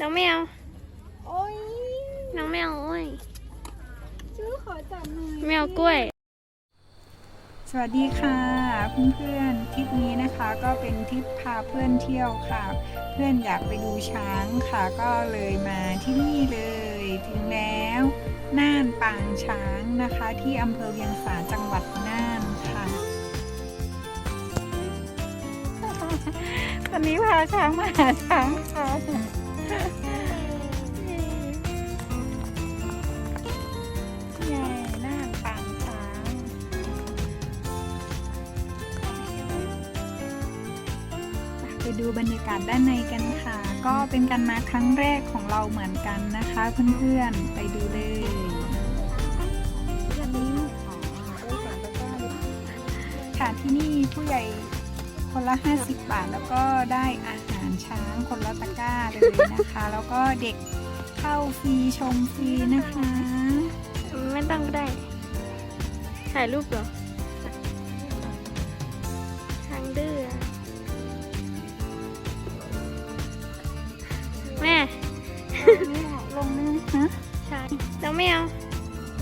น้องแมว โอ้ยน้องแมวโอ้ยชื่อขอจับหน่อยแมวกล้วย สวัสดีค่ะเพื่อนๆทริปนี้นะคะก็เป็นทริปพาเพื่อนเที่ยวค่ะ เพื่อนอยากไปดูช้างค่ะ ก็เลยมาที่นี่เลย ถึงแล้วน่านปางช้างนะคะ ที่อำเภอเวียงสาจังหวัดน่านค่ะ ตอนนี้พาช้างมาหาช้างค่ะ ใหญ่น่านปางช้างไปดูบรรยากาศด้านในกันค่ะ ก็เป็นการมาครั้งแรกของเราเหมือนกันนะคะเพื่อนๆ ไปดูเลยค่ะที่นี่ผู้ใหญ่คนละ 50 บาทแล้วก็ได้อาห ช้างคนละตะกร้าเลยนะคะ แล้วก็เด็กเข้าฟรีชมฟรีนะคะ ไม่ต้องก็ได้ ถ่ายรูปเหรอทางดื้ออะแม่ลงนี่ฮะใช่น้องแมว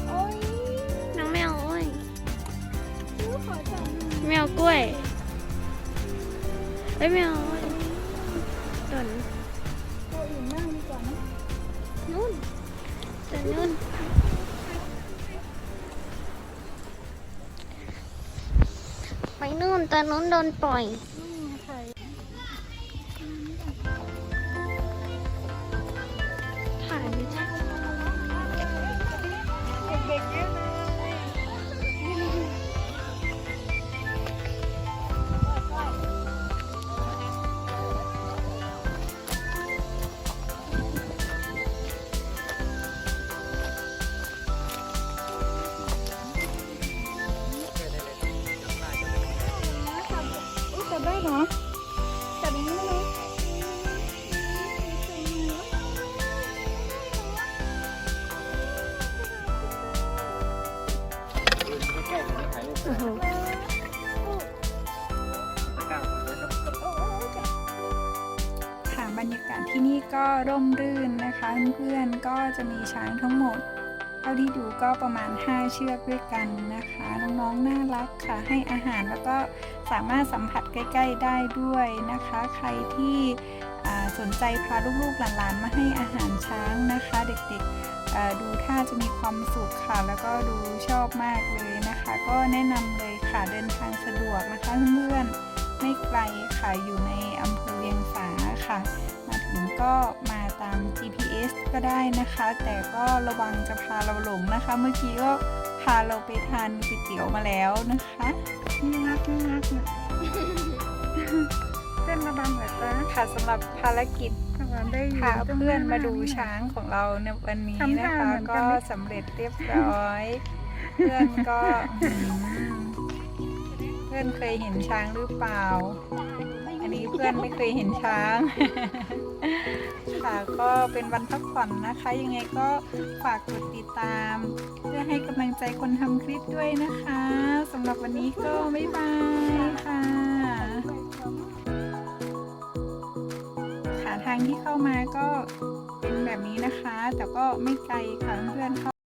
โอ้ยน้องแมวโอ้ยชื่อขอจับหน่อยแมวกล้วยเอ้ยแมว โอ้ยส่วนตัวอื่นนั่งดีกว่านะนู่นส่วนนู่นไปนู่นตอนนู้นโดนปล่อย หรอจับอย่างนี้ได้ไหมโอ้โหค่ะบรรยากาศที่นี่ก็ร่มรื่นนะคะ เพื่อนๆก็จะมีช้างทั้งหมดเท่าที่ดูก็ประมาณ 5 เชือกด้วยกันนะคะ น้องๆน่ารักค่ะ ให้อาหารแล้วก็สามารถสัมผัสใกล้ ๆ ได้ด้วยนะคะ ใครที่สนใจพาลูกๆหลานๆมาให้อาหารช้างนะคะ เด็กๆดูท่าจะมีความสุขค่ะ แล้วก็ดูชอบมากเลยนะคะ ก็แนะนำเลยค่ะเดินทางสะดวกนะคะเพื่อนๆไม่ไกลค่ะอยู่ในอำเภอเวียงสาค่ะ มาถึงก็มาตาม GPS ก็ได้นะคะ แต่ก็ระวังจะพาเราหลงนะคะ เมื่อกี้ก็พาเราไปทานก๋วยเตี๋ยวมาแล้วนะคะน่ารักน่ารักเนี่ยเต้นระบำแบบจ้าค่ะสำหรับภารกิจทำงานได้ยู่พาตรงเพื่อนมาดูหช้างของเราในวันนี้ทำนะท่าคะเหมือนกัก็นไหมสำเร็จเรียบร้อย เพื่อนก็อืมเพื่อนเคยเห็นช้างหรือเปล่า อันนี้เพื่อนไม่เคยเห็นช้าง ค่ะก็เป็นวันพักผ่อนนะคะ ยังไงก็ฝากกดติดตาม เพื่อให้กำลังใจคนทำคลิปด้วยนะคะสำหรับวันนี้ก็บ๊ายบายค่ะ ค่ะทางที่เข้ามาก็เป็นแบบนี้นะคะ แต่ก็ไม่ไกลค่ะเพื่อนๆเข้า